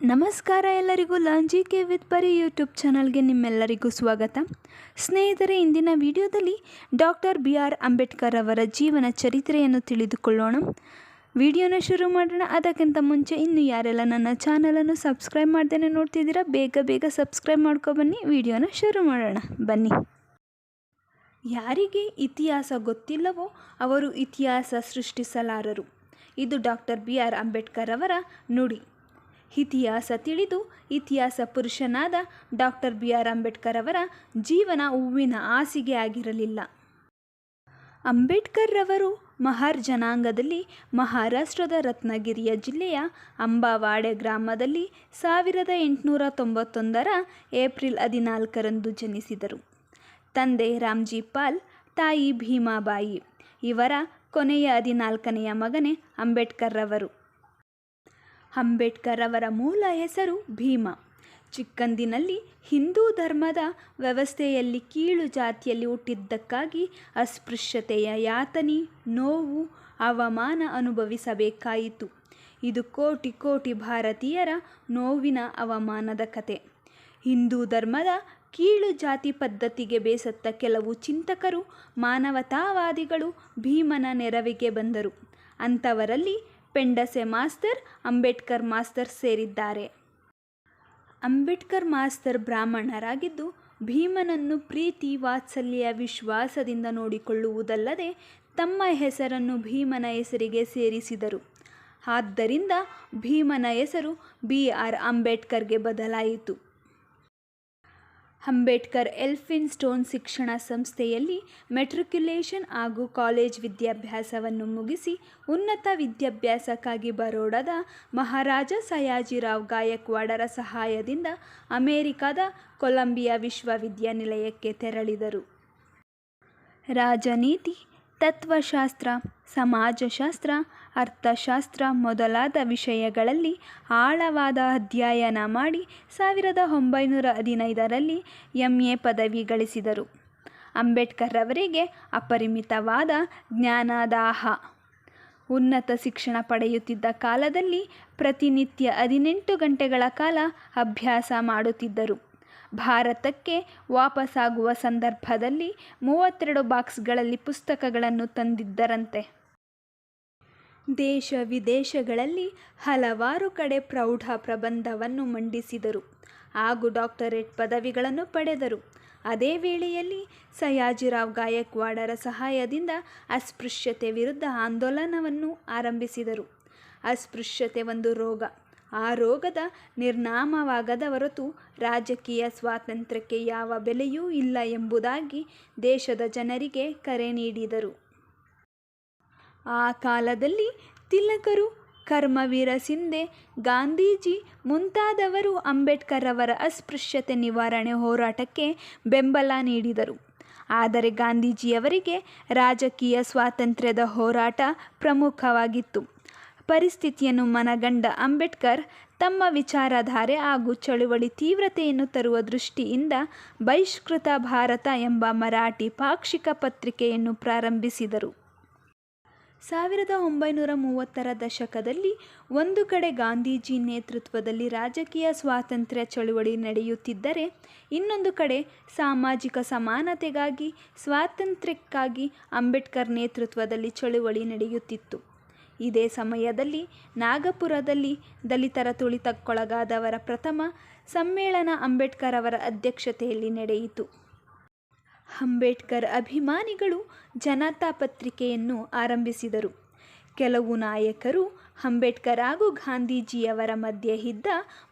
ನಮಸ್ಕಾರ ಎಲ್ಲರಿಗೂ ಲಾಂಜಿ ಕೆ ವಿತ್ ಪರಿ ಯೂಟ್ಯೂಬ್ ಚಾನಲ್ಗೆ ನಿಮ್ಮೆಲ್ಲರಿಗೂ ಸ್ವಾಗತ. ಸ್ನೇಹಿತರೆ, ಇಂದಿನ ವಿಡಿಯೋದಲ್ಲಿ ಡಾಕ್ಟರ್ ಬಿ ಆರ್ ಅಂಬೇಡ್ಕರ್ ಅವರ ಜೀವನ ಚರಿತ್ರೆಯನ್ನು ತಿಳಿದುಕೊಳ್ಳೋಣ. ವಿಡಿಯೋನ ಶುರು ಮಾಡೋಣ. ಅದಕ್ಕಿಂತ ಮುಂಚೆ ಇನ್ನು ಯಾರೆಲ್ಲ ನನ್ನ ಚಾನಲನ್ನು ಸಬ್ಸ್ಕ್ರೈಬ್ ಮಾಡ್ದೇನೆ ನೋಡ್ತಿದ್ದೀರಾ, ಬೇಗ ಬೇಗ ಸಬ್ಸ್ಕ್ರೈಬ್ ಮಾಡ್ಕೊಬನ್ನಿ ವಿಡಿಯೋನ ಶುರು ಮಾಡೋಣ. ಬನ್ನಿ. ಯಾರಿಗೆ ಇತಿಹಾಸ ಗೊತ್ತಿಲ್ಲವೋ ಅವರು ಇತಿಹಾಸ ಸೃಷ್ಟಿಸಲಾರರು. ಇದು ಡಾಕ್ಟರ್ ಬಿ ಆರ್ ಅಂಬೇಡ್ಕರ್ ಅವರ ನುಡಿ. ಇತಿಹಾಸ ತಿಳಿದು ಇತಿಹಾಸ ಪುರುಷನಾದ ಡಾಕ್ಟರ್ ಬಿ ಆರ್ ಅಂಬೇಡ್ಕರ್ ಅವರ ಜೀವನ ಹೂವಿನ ಹಾಸಿಗೆ ಆಗಿರಲಿಲ್ಲ. ಅಂಬೇಡ್ಕರ್ ರವರು ಮಹಾರ್ ಜನಾಂಗದಲ್ಲಿ ಮಹಾರಾಷ್ಟ್ರದ ರತ್ನಗಿರಿಯ ಜಿಲ್ಲೆಯ ಅಂಬಾವಾಡೆ ಗ್ರಾಮದಲ್ಲಿ ಸಾವಿರದ ಎಂಟುನೂರ ತೊಂಬತ್ತೊಂದರ ಏಪ್ರಿಲ್ ಹದಿನಾಲ್ಕರಂದು ಜನಿಸಿದರು. ತಂದೆ ರಾಮ್ಜಿ ಪಾಲ್, ತಾಯಿ ಭೀಮಾಬಾಯಿ ಇವರ ಕೊನೆಯ ಹದಿನಾಲ್ಕನೆಯ ಮಗನೇ ಅಂಬೇಡ್ಕರ್ ರವರು. ಅಂಬೇಡ್ಕರ್ ಅವರ ಮೂಲ ಹೆಸರು ಭೀಮ. ಚಿಕ್ಕಂದಿನಲ್ಲಿ ಹಿಂದೂ ಧರ್ಮದ ವ್ಯವಸ್ಥೆಯಲ್ಲಿ ಕೀಳು ಜಾತಿಯಲ್ಲಿ ಹುಟ್ಟಿದ್ದಕ್ಕಾಗಿ ಅಸ್ಪೃಶ್ಯತೆಯ ಯಾತನೆ, ನೋವು, ಅವಮಾನ ಅನುಭವಿಸಬೇಕಾಯಿತು. ಇದು ಕೋಟಿ ಕೋಟಿ ಭಾರತೀಯರ ನೋವಿನ ಅವಮಾನದ ಕತೆ. ಹಿಂದೂ ಧರ್ಮದ ಕೀಳು ಜಾತಿ ಪದ್ಧತಿಗೆ ಬೇಸತ್ತ ಕೆಲವು ಚಿಂತಕರು ಮಾನವತಾವಾದಿಗಳು ಭೀಮನ ನೆರವಿಗೆ ಬಂದರು. ಅಂಥವರಲ್ಲಿ ಪೆಂಡಸೆ ಮಾಸ್ತರ್, ಅಂಬೇಡ್ಕರ್ ಮಾಸ್ತರ್ ಸೇರಿದ್ದಾರೆ. ಅಂಬೇಡ್ಕರ್ ಮಾಸ್ತರ್ ಬ್ರಾಹ್ಮಣರಾಗಿದ್ದು ಭೀಮನನ್ನು ಪ್ರೀತಿ, ವಾತ್ಸಲ್ಯ, ವಿಶ್ವಾಸದಿಂದ ನೋಡಿಕೊಳ್ಳುವುದಲ್ಲದೆ ತಮ್ಮ ಹೆಸರನ್ನು ಭೀಮನ ಹೆಸರಿಗೆ ಸೇರಿಸಿದರು. ಆದ್ದರಿಂದ ಭೀಮನ ಹೆಸರು ಬಿ ಆರ್ ಅಂಬೇಡ್ಕರ್ಗೆ ಬದಲಾಯಿತು. ಅಂಬೇಡ್ಕರ್ ಎಲ್ಫಿನ್ ಸ್ಟೋನ್ ಶಿಕ್ಷಣ ಸಂಸ್ಥೆಯಲ್ಲಿ ಮೆಟ್ರಿಕ್ಯುಲೇಷನ್ ಹಾಗೂ ಕಾಲೇಜ್ ವಿದ್ಯಾಭ್ಯಾಸವನ್ನು ಮುಗಿಸಿ ಉನ್ನತ ವಿದ್ಯಾಭ್ಯಾಸಕ್ಕಾಗಿ ಬರೋಡದ ಮಹಾರಾಜ ಸಯಾಜಿರಾವ್ ಗಾಯಕ್ವಾಡರ ಸಹಾಯದಿಂದ ಅಮೆರಿಕದ ಕೊಲಂಬಿಯಾ ವಿಶ್ವವಿದ್ಯಾನಿಲಯಕ್ಕೆ ತೆರಳಿದರು. ರಾಜನೀತಿ ತತ್ವಶಾಸ್ತ್ರ, ಸಮಾಜಶಾಸ್ತ್ರ, ಅರ್ಥಶಾಸ್ತ್ರ ಮೊದಲಾದ ವಿಷಯಗಳಲ್ಲಿ ಆಳವಾದ ಅಧ್ಯಯನ ಮಾಡಿ ಸಾವಿರದ ಒಂಬೈನೂರ ಹದಿನೈದರಲ್ಲಿ ಎಂ ಎ ಪದವಿ ಗಳಿಸಿದರು. ಅಂಬೇಡ್ಕರ್ ಅವರಿಗೆ ಅಪರಿಮಿತವಾದ ಜ್ಞಾನದಾಹ. ಉನ್ನತ ಶಿಕ್ಷಣ ಪಡೆಯುತ್ತಿದ್ದ ಕಾಲದಲ್ಲಿ ಪ್ರತಿನಿತ್ಯ ಹದಿನೆಂಟು ಗಂಟೆಗಳ ಕಾಲ ಅಭ್ಯಾಸ ಮಾಡುತ್ತಿದ್ದರು. ಭಾರತಕ್ಕೆ ವಾಪಸಾಗುವ ಸಂದರ್ಭದಲ್ಲಿ ಮೂವತ್ತೆರಡು ಬಾಕ್ಸ್ಗಳಲ್ಲಿ ಪುಸ್ತಕಗಳನ್ನು ತಂದಿದ್ದರಂತೆ. ದೇಶ ವಿದೇಶಗಳಲ್ಲಿ ಹಲವಾರು ಕಡೆ ಪ್ರೌಢ ಪ್ರಬಂಧವನ್ನು ಮಂಡಿಸಿದರು. ಹಾಗೂ ಡಾಕ್ಟರೇಟ್ ಪದವಿಗಳನ್ನು ಪಡೆದರು. ಅದೇ ವೇಳೆಯಲ್ಲಿ ಸಯಾಜಿರಾವ್ ಗಾಯಕ್ವಾಡರ ಸಹಾಯದಿಂದ ಅಸ್ಪೃಶ್ಯತೆ ವಿರುದ್ಧ ಆಂದೋಲನವನ್ನು ಆರಂಭಿಸಿದರು. ಅಸ್ಪೃಶ್ಯತೆ ಒಂದು ರೋಗ. ಆ ರೋಗದ ನಿರ್ನಾಮವಾಗದ ಹೊರತು ರಾಜಕೀಯ ಸ್ವಾತಂತ್ರ್ಯಕ್ಕೆ ಯಾವ ಬೆಲೆಯೂ ಇಲ್ಲ ಎಂಬುದಾಗಿ ದೇಶದ ಜನರಿಗೆ ಕರೆ ನೀಡಿದರು. ಆ ಕಾಲದಲ್ಲಿ ತಿಲಕರು, ಕರ್ಮವೀರ ಸಿಂಧೆ, ಗಾಂಧೀಜಿ ಮುಂತಾದವರು ಅಂಬೇಡ್ಕರ್ ಅವರ ಅಸ್ಪೃಶ್ಯತೆ ನಿವಾರಣೆ ಹೋರಾಟಕ್ಕೆ ಬೆಂಬಲ ನೀಡಿದರು. ಆದರೆ ಗಾಂಧೀಜಿಯವರಿಗೆ ರಾಜಕೀಯ ಸ್ವಾತಂತ್ರ್ಯದ ಹೋರಾಟ ಪ್ರಮುಖವಾಗಿತ್ತು. ಪರಿಸ್ಥಿತಿಯನ್ನು ಮನಗಂಡ ಅಂಬೇಡ್ಕರ್ ತಮ್ಮ ವಿಚಾರಧಾರೆ ಹಾಗೂ ಚಳುವಳಿ ತೀವ್ರತೆಯನ್ನು ತರುವ ದೃಷ್ಟಿಯಿಂದ ಬಹಿಷ್ಕೃತ ಭಾರತ ಎಂಬ ಮರಾಠಿ ಪಾಕ್ಷಿಕ ಪತ್ರಿಕೆಯನ್ನು ಪ್ರಾರಂಭಿಸಿದರು. ಸಾವಿರದ ಒಂಬೈನೂರ ಮೂವತ್ತರ ದಶಕದಲ್ಲಿ ಒಂದು ಕಡೆ ಗಾಂಧೀಜಿ ನೇತೃತ್ವದಲ್ಲಿ ರಾಜಕೀಯ ಸ್ವಾತಂತ್ರ್ಯ ಚಳುವಳಿ ನಡೆಯುತ್ತಿದ್ದರೆ, ಇನ್ನೊಂದು ಕಡೆ ಸಾಮಾಜಿಕ ಸಮಾನತೆಗಾಗಿ, ಸ್ವಾತಂತ್ರ್ಯಕ್ಕಾಗಿ ಅಂಬೇಡ್ಕರ್ ನೇತೃತ್ವದಲ್ಲಿ ಚಳುವಳಿ ನಡೆಯುತ್ತಿತ್ತು. ಇದೇ ಸಮಯದಲ್ಲಿ ನಾಗಪುರದಲ್ಲಿ ದಲಿತರ ತುಳಿತಕ್ಕೊಳಗಾದವರ ಪ್ರಥಮ ಸಮ್ಮೇಳನ ಅಂಬೇಡ್ಕರ್ ಅವರ ಅಧ್ಯಕ್ಷತೆಯಲ್ಲಿ ನಡೆಯಿತು. ಅಂಬೇಡ್ಕರ್ ಅಭಿಮಾನಿಗಳು ಜನತಾ ಪತ್ರಿಕೆಯನ್ನು ಆರಂಭಿಸಿದರು. ಕೆಲವು ನಾಯಕರು ಅಂಬೇಡ್ಕರ್ ಹಾಗೂ ಗಾಂಧೀಜಿಯವರ ಮಧ್ಯೆ ಇದ್ದ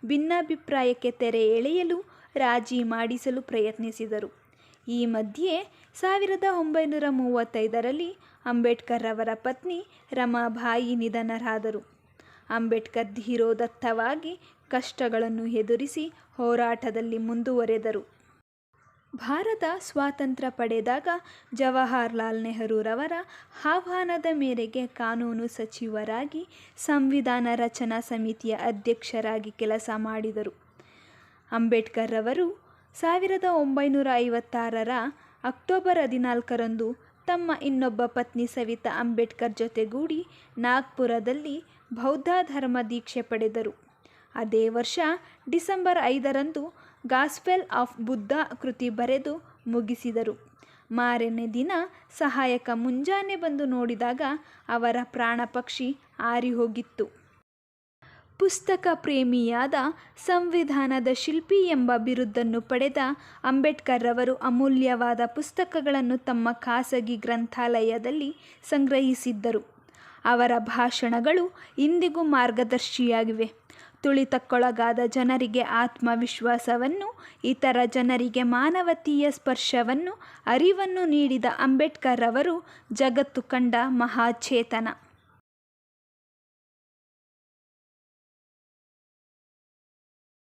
ಭಿನ್ನಾಭಿಪ್ರಾಯಕ್ಕೆ ತೆರೆ ಎಳೆಯಲು ರಾಜಿ ಮಾಡಿಸಲು ಪ್ರಯತ್ನಿಸಿದರು. ಈ ಮಧ್ಯೆ ಸಾವಿರದ ಒಂಬೈನೂರ ಮೂವತ್ತೈದರಲ್ಲಿ ಅಂಬೇಡ್ಕರ್ ಅವರ ಪತ್ನಿ ರಮಾಬಾಯಿ ನಿಧನರಾದರು. ಅಂಬೇಡ್ಕರ್ ಧೀರೋದತ್ತವಾಗಿ ಕಷ್ಟಗಳನ್ನು ಎದುರಿಸಿ ಹೋರಾಟದಲ್ಲಿ ಮುಂದುವರೆದರು. ಭಾರತ ಸ್ವಾತಂತ್ರ್ಯ ಪಡೆದಾಗ ಜವಾಹರ್ಲಾಲ್ ನೆಹರೂರವರ ಆಹ್ವಾನದ ಮೇರೆಗೆ ಕಾನೂನು ಸಚಿವರಾಗಿ ಸಂವಿಧಾನ ರಚನಾ ಸಮಿತಿಯ ಅಧ್ಯಕ್ಷರಾಗಿ ಕೆಲಸ ಮಾಡಿದರು. ಅಂಬೇಡ್ಕರ್ ಅವರು ಸಾವಿರದ ಒಂಬೈನೂರ ಐವತ್ತಾರರ ಅಕ್ಟೋಬರ್ ಹದಿನಾಲ್ಕರಂದು ತಮ್ಮ ಇನ್ನೊಬ್ಬ ಪತ್ನಿ ಸವಿತಾ ಅಂಬೇಡ್ಕರ್ ಜೊತೆಗೂಡಿ ನಾಗ್ಪುರದಲ್ಲಿ ಬೌದ್ಧ ಧರ್ಮ ದೀಕ್ಷೆ ಪಡೆದರು. ಅದೇ ವರ್ಷ ಡಿಸೆಂಬರ್ ಐದರಂದು ಗಾಸ್ಪೆಲ್ ಆಫ್ ಬುದ್ಧ ಕೃತಿ ಬರೆದು ಮುಗಿಸಿದರು. ಮಾರನೇ ದಿನ ಸಹಾಯಕ ಮುಂಜಾನೆ ಬಂದು ನೋಡಿದಾಗ ಅವರ ಪ್ರಾಣ ಪಕ್ಷಿ ಹಾರಿಹೋಗಿತ್ತು ಪುಸ್ತಕ ಪ್ರೇಮಿಯಾದ ಸಂವಿಧಾನದ ಶಿಲ್ಪಿ ಎಂಬ ಬಿರುದನ್ನು ಪಡೆದ ಅಂಬೇಡ್ಕರ್ ರವರು ಅಮೂಲ್ಯವಾದ ಪುಸ್ತಕಗಳನ್ನು ತಮ್ಮ ಖಾಸಗಿ ಗ್ರಂಥಾಲಯದಲ್ಲಿ ಸಂಗ್ರಹಿಸಿದ್ದರು. ಅವರ ಭಾಷಣಗಳು ಇಂದಿಗೂ ಮಾರ್ಗದರ್ಶಿಯಾಗಿವೆ. ತುಳಿತಕ್ಕೊಳಗಾದ ಜನರಿಗೆ ಆತ್ಮವಿಶ್ವಾಸವನ್ನು, ಇತರ ಜನರಿಗೆ ಮಾನವತೀಯ ಸ್ಪರ್ಶವನ್ನು, ಅರಿವನ್ನು ನೀಡಿದ ಅಂಬೇಡ್ಕರ್ ರವರು ಜಗತ್ತು ಕಂಡ ಮಹಾಚೇತನ.